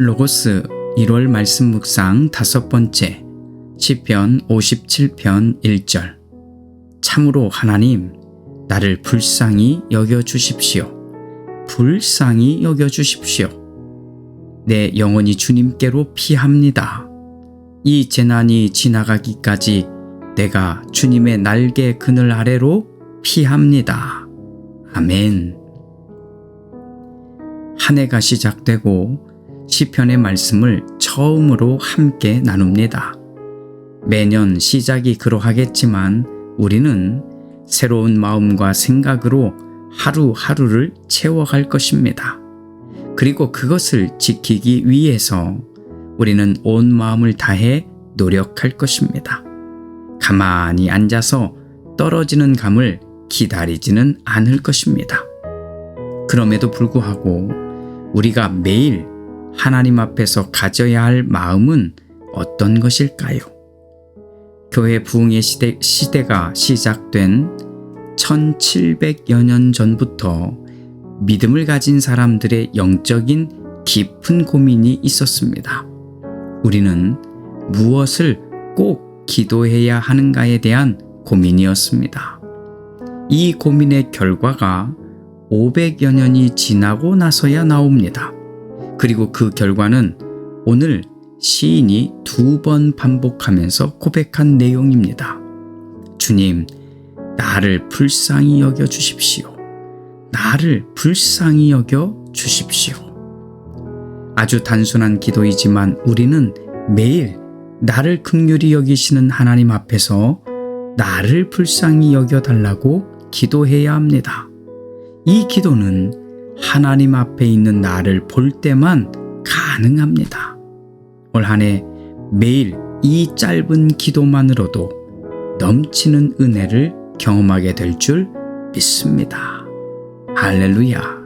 로고스 1월 말씀 묵상 다섯 번째 시편 57편 1절 참으로 하나님 나를 불쌍히 여겨 주십시오. 불쌍히 여겨 주십시오. 내 영혼이 주님께로 피합니다. 이 재난이 지나가기까지 내가 주님의 날개 그늘 아래로 피합니다. 아멘. 한 해가 시작되고 시편의 말씀을 처음으로 함께 나눕니다. 매년 시작이 그러하겠지만 우리는 새로운 마음과 생각으로 하루하루를 채워갈 것입니다. 그리고 그것을 지키기 위해서 우리는 온 마음을 다해 노력할 것입니다. 가만히 앉아서 떨어지는 감을 기다리지는 않을 것입니다. 그럼에도 불구하고 우리가 매일 하나님 앞에서 가져야 할 마음은 어떤 것일까요? 교회 부흥의 시대, 시대 가 시작된 1700여 년 전부터 믿음을 가진 사람들의 영적인 깊은 고민이 있었습니다. 우리는 무엇을 꼭 기도해야 하는가에 대한 고민이었습니다. 이 고민의 결과가 500여 년이 지나고 나서야 나옵니다. 그리고 그 결과는 오늘 시인이 두 번 반복하면서 고백한 내용입니다. 주님, 나를 불쌍히 여겨 주십시오. 나를 불쌍히 여겨 주십시오. 아주 단순한 기도이지만 우리는 매일 나를 극률히 여기시는 하나님 앞에서 나를 불쌍히 여겨 달라고 기도해야 합니다. 이 기도는 하나님 앞에 있는 나를 볼 때만 가능합니다. 올 한 해 매일 이 짧은 기도만으로도 넘치는 은혜를 경험하게 될 줄 믿습니다. 할렐루야.